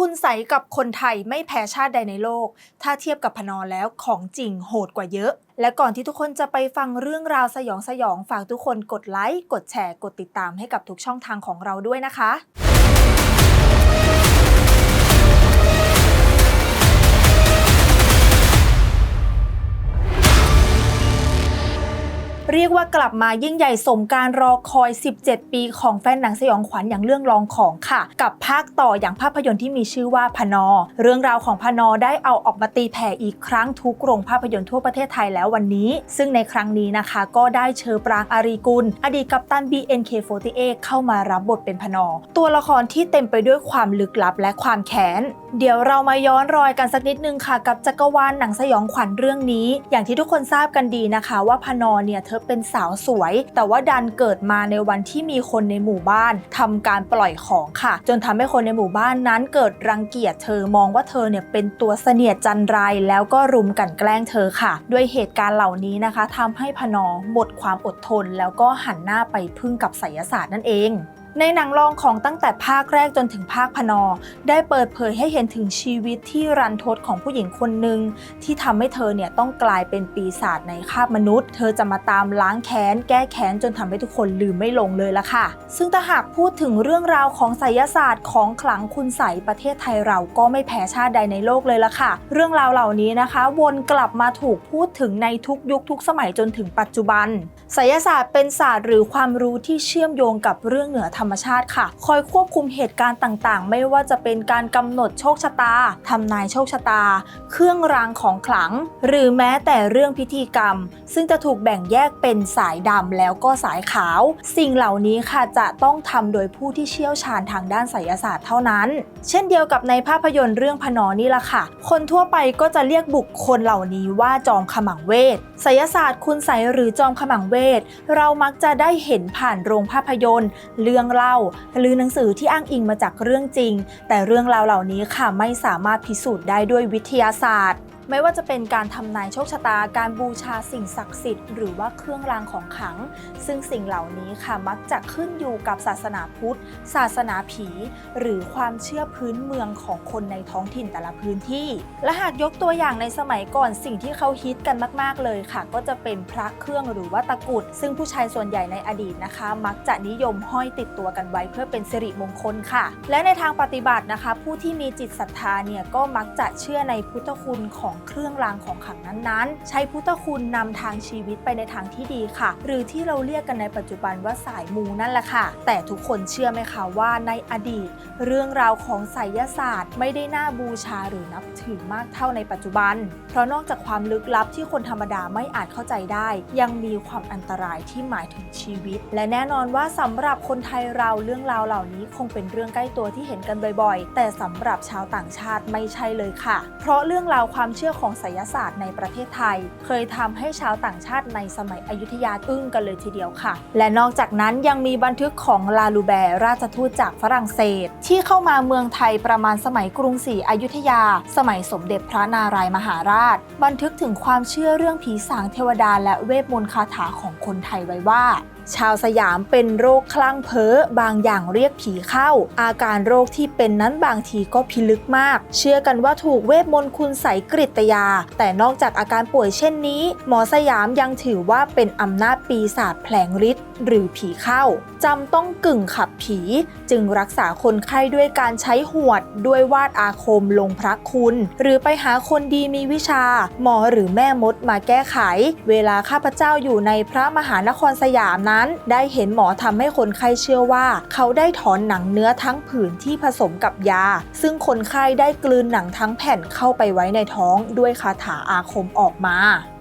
คุณใสกับคนไทยไม่แพ้ชาติใดในโลก ถ้าเทียบกับพนอแล้วของจริงโหดกว่าเยอะ และก่อนที่ทุกคนจะไปฟังเรื่องราวสยองสยองฝากทุกคนกดไลค์ กดแชร์ กดติดตามให้กับทุกช่องทางของเราด้วยนะคะ กว่ากลับมายิ่งใหญ่สมการรอคอย 17 ปีของแฟนหนังสยองขวัญอย่างเรื่องรองของค่ะ กับภาคต่ออย่างภาพยนตร์ที่มีชื่อว่าพนอ เรื่องราวของพนอได้เอาออกมาตีแผ่อีกครั้งทุกโรงภาพยนตร์ทั่วประเทศไทยแล้ววันนี้ ซึ่งในครั้งนี้นะคะก็ได้เชอปรางอารีกุล อดีตกัปตัน BNK48 เข้ามารับบทเป็นพนอ ตัวละครที่เต็มไปด้วยความลึกลับและความแค้นเดี๋ยวเรามาย้อนรอยกันสักนิดนึงค่ะ กับจักรวาลหนังสยองขวัญเรื่องนี้ อย่างที่ทุกคนทราบกันดีนะคะ ว่าพนอเนี่ยเธอเป็นสาวสวย แต่ว่าดันเกิดมาในวันที่มีคนในหมู่บ้านทำการปล่อยของค่ะ จนทำให้คนในหมู่บ้านนั้นเกิดรังเกียจเธอมองว่าเธอเนี่ยเป็นตัวเสนียดจันไรแล้วก็รุมกลั่นแกล้งเธอค่ะ ด้วยเหตุการณ์เหล่านี้นะคะทำให้พนอหมดความอดทน แล้วก็หันหน้าไปพึ่งกับไสยศาสตร์นั่นเอง ในหนังรองของตั้งแต่ภาคแรกจนถึงภาคพนอ ได้เปิดเผยให้เห็นถึงชีวิตที่รันทดของผู้หญิงคนหนึ่งที่ทำให้เธอเนี่ยต้องกลายเป็นปีศาจในคาบมนุษย์ เธอจะมาตามล้างแค้นแก้แค้นจนทำให้ทุกคนลืมไม่ลงเลยละค่ะ ซึ่งถ้าหากพูดถึงเรื่องราวของไสยศาสตร์ของขลังคุณใสประเทศไทยเราก็ไม่แพ้ชาติใดในโลกเลยละค่ะ เรื่องราวเหล่านี้นะคะ วนกลับมาถูกพูดถึงในทุกยุคทุกสมัยจนถึงปัจจุบันไสยศาสตร์เป็นศาสตร์หรือความรู้ที่เชื่อมโยงกับเรื่องเหนือธรรมรรมชาติค่ะ คอยควบคุมเหตุการณ์ต่างๆ ไม่ว่าจะเป็นการกำหนดโชคชะตาทำนายโชคชะตา เครื่องรางของขลัง หรือแม้แต่เรื่องพิธีกรรม ซึ่งจะถูกแบ่งแยกเป็นสายดำแล้วก็สายขาว สิ่งเหล่านี้ค่ะจะต้องทำโดยผู้ที่เชี่ยวชาญทางด้านไสยศาสตร์เท่านั้น เช่นเดียวกับในภาพยนตร์เรื่องพนอนี่ละค่ะ คนทั่วไปก็จะเรียกบุคคลเหล่านี้ว่าจอมขมังเวทไสยศาสตร์คุณไสหรือจอมขมังเวทเรามักจะได้เห็นผ่านโรงภาพยนตร์ เรื่องเล่า หรือหนังสือที่อ้างอิงมาจากเรื่องจริง แต่เรื่องราวเหล่านี้ค่ะไม่สามารถพิสูจน์ได้ด้วยวิทยาศาสตร์ ไม่ว่าจะเป็นการทำนายโชคชะตา การบูชาสิ่งศักดิ์สิทธิ์หรือว่าเครื่องรางของขลัง ซึ่งสิ่งเหล่านี้ค่ะมักจะขึ้นอยู่กับศาสนาพุทธ ศาสนาผี หรือความเชื่อพื้นเมืองของคนในท้องถิ่นแต่ละพื้นที่ และหากยกตัวอย่างในสมัยก่อนสิ่งที่เขาฮิตกันมาก ๆเลยค่ะ ก็จะเป็นพระเครื่องหรือว่าตะกุด ซึ่งผู้ชายส่วนใหญ่ในอดีตนะคะ มักจะนิยมห้อยติดตัวกันไว้เพื่อเป็นสิริมงคลค่ะ และในทางปฏิบัตินะคะ ผู้ที่มีจิตศรัทธาเนี่ยก็มักจะเชื่อในพุทธคุณของเครื่องรางของขลังนั้นๆ ใช้พุทธคุณนำทางชีวิตไปในทางที่ดีค่ะ หรือที่เราเรียกกันในปัจจุบันว่าสายมูนั่นแหละค่ะ แต่ทุกคนเชื่อไหมคะว่าในอดีต เรื่องราวของไสยศาสตร์ ไม่ได้น่าบูชาหรือนับถือมากเท่าในปัจจุบัน เพราะนอกจากความลึกลับที่คนธรรมดาไม่อาจเข้าใจได้ ยังมีความอันตรายที่หมายถึงชีวิต และแน่นอนว่าสำหรับคนไทยเราเรื่องราวเหล่านี้คงเป็นเรื่องใกล้ตัวที่เห็นกันบ่อยๆ แต่สำหรับชาวต่างชาติไม่ใช่เลยค่ะ เพราะเรื่องราวความเชื่อของไสยศาสตร์ในประเทศไทย เคยทำให้ชาวต่างชาติในสมัยอยุธยาอึ้งกันเลยทีเดียวค่ะ และนอกจากนั้นยังมีบันทึกของลาลูแบร์ราชทูตจากฝรั่งเศส ที่เข้ามาเมืองไทยประมาณสมัยกรุงศรีอยุธยา สมัยสมเด็จพระนารายมหาราช บันทึกถึงความเชื่อเรื่องผีสางเทวดาและเวทมนต์คาถาของคนไทยไว้ว่า ชาวสยามเป็นโรคคลั่งเพ้อบางอย่างเรียกผีเข้า อาการโรคที่เป็นนั้นบางทีก็พิลึกมาก เชื่อกันว่าถูกเวทมนต์คุณใสกริตยา แต่นอกจากอาการป่วยเช่นนี้ หมอสยามยังถือว่าเป็นอำนาจปีศาจแผลงฤทธิ์หรือผีเข้าจำต้องกึ่งขับผี จึงรักษาคนไข้ด้วยการใช้หวด ด้วยวาดอาคมลงพระคุณ หรือไปหาคนดีมีวิชา หมอหรือแม่มดมาแก้ไข เวลาข้าพเจ้าอยู่ในพระมหานครสยามนั้นได้เห็นหมอทำให้คนไข้เชื่อว่า เขาได้ถอนหนังเนื้อทั้งผืนที่ผสมกับยา ซึ่งคนไข้ได้กลืนหนังทั้งแผ่นเข้าไปไว้ในท้องด้วยคาถาอาคมออกมา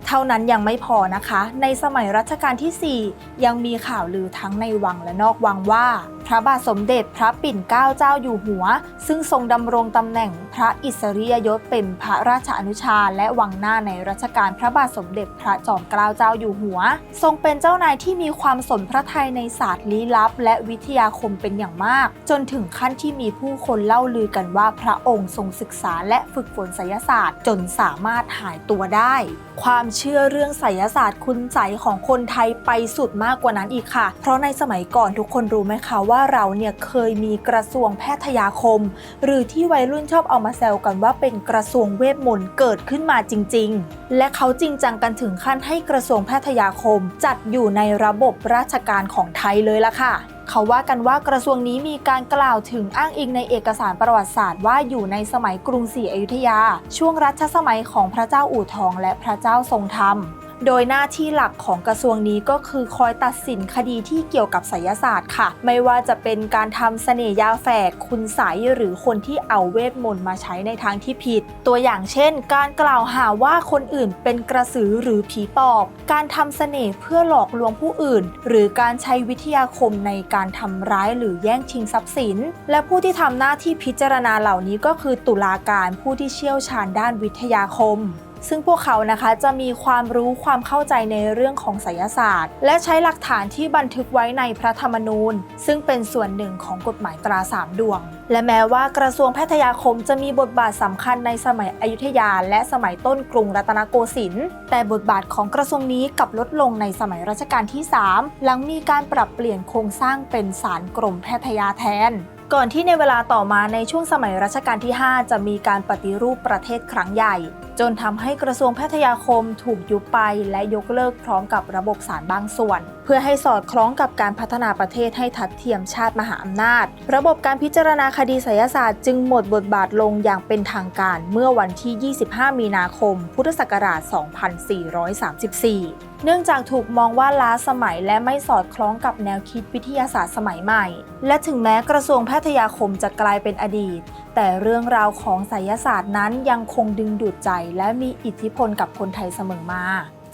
เท่านั้นยังไม่พอนะคะ ในสมัยรัชกาลที่ 4 ยังมีข่าวลือทั้งในวังและนอกวังว่าพระบาทสมเด็จพระปิ่นเกล้าเจ้าอยู่หัว ซึ่งทรงดำรงตำแหน่งพระอิสริยยศเป็นพระราชอนุชา และวังหน้าในรัชกาลพระบาทสมเด็จพระจอมเกล้าเจ้าอยู่หัว ทรงเป็นเจ้านายที่มีความสนพระทัยในศาสตร์ลี้ลับ และวิทยาคมเป็นอย่างมาก จนถึงขั้นที่มีผู้คนเล่าลือกันว่าพระองค์ทรงศึกษาและฝึกฝนไสยศาสตร์ จนสามารถหายตัวได้ ความเชื่อเรื่องไสยศาสตร์คุณใสของคนไทยไปสุดมากกว่านั้นอีกค่ะ เพราะในสมัยก่อนทุกคนรู้ไหมคะว่าว่าเราเนี่ยเคยมีกระทรวงแพทยาคม หรือที่วัยรุ่นชอบเอามาแซวกันว่าเป็นกระทรวงเวทมนต์เกิดขึ้นมาจริง ๆ และเขาจริงจังกันถึงขั้นให้กระทรวงแพทยาคม จัดอยู่ในระบบราชการของไทยเลยล่ะค่ะเขาว่ากันว่ากระทรวงนี้มีการกล่าวถึงอ้างอิงในเอกสารประวัติศาสตร์ว่าอยู่ในสมัยกรุงศรีอยุธยา ช่วงรัชสมัยของพระเจ้าอู่ทองและพระเจ้าทรงธรรม โดยหน้าที่หลักของกระทรวงนี้ก็คือคอยตัดสินคดีที่เกี่ยวกับไสยศาสตร์ค่ะ ไม่ว่าจะเป็นการทำเสน่ยาแฝกคุณไสยหรือคนที่เอาเวทมนต์มาใช้ในทางที่ผิด ตัวอย่างเช่น การกล่าวหาว่าคนอื่นเป็นกระสือหรือผีปอบ การทำเสน่ห์เพื่อหลอกลวงผู้อื่น หรือการใช้วิทยาคมในการทำร้ายหรือแย่งชิงทรัพย์สิน และผู้ที่ทำหน้าที่พิจารณาเหล่านี้ก็คือตุลาการผู้ที่เชี่ยวชาญด้านวิทยาคม ซึ่งพวกเขานะคะจะมีความรู้ความเข้าใจในเรื่องของไสยศาสตร์ และใช้หลักฐานที่บันทึกไว้ในพระธรรมนูญ ซึ่งเป็นส่วนหนึ่งของกฎหมายตราสามดวง และแม้ว่ากระทรวงแพทยาคมจะมีบทบาทสำคัญในสมัยอยุธยา และสมัยต้นกรุงรัตนโกสินทร์แต่บทบาทของกระทรวงนี้กลับลดลงในสมัยรัชกาลที่ 3 หลังมีการปรับเปลี่ยนโครงสร้างเป็นศาลกรมแพทยาแทนก่อนที่ในเวลาต่อมาในช่วงสมัยรัชกาลที่ 5 จะมีการปฏิรูปประเทศครั้งใหญ่ จนทำให้กระทรวงแพทยาคมถูกยุบไปและยกเลิกพร้อมกับระบบศาลบางส่วน เพื่อให้สอดคล้องกับการพัฒนาประเทศให้ทัดเทียมชาติมหาอำนาจ ระบบการพิจารณาคดีไสยศาสตร์จึงหมดบทบาทลงอย่างเป็นทางการเมื่อวันที่ 25 มีนาคม พุทธศักราช 2434เนื่องจากถูกมองว่าล้าสมัยและไม่สอดคล้องกับแนวคิดวิทยาศาสตร์สมัยใหม่ และถึงแม้กระทรวงแพทยาคมจะกลายเป็นอดีต แต่เรื่องราวของไสยศาสตร์นั้นยังคงดึงดูดใจ และมีอิทธิพลกับคนไทยเสมอมา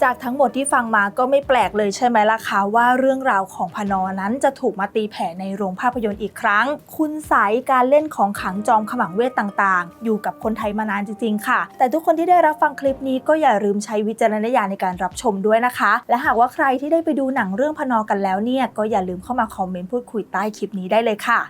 จากทั้งหมดที่ฟังมาก็ไม่แปลกเลยใช่ไหมล่ะคะว่าเรื่องราวของพนอนั้นจะถูกมาตีแผ่ในโรงภาพยนตร์อีกครั้ง คุณสายการเล่นของขังจอมขมังเวทต่างๆ อยู่กับคนไทยมานานจริงๆ ค่ะ แต่ทุกคนที่ได้รับฟังคลิปนี้ก็อย่าลืมใช้วิจารณญาณในการรับชมด้วยนะคะ และหากว่าใครที่ได้ไปดูหนังเรื่องพนอกันแล้วเนี่ยก็อย่าลืมเข้ามาคอมเมนต์พูดคุยใต้คลิปนี้ได้เลยค่ะ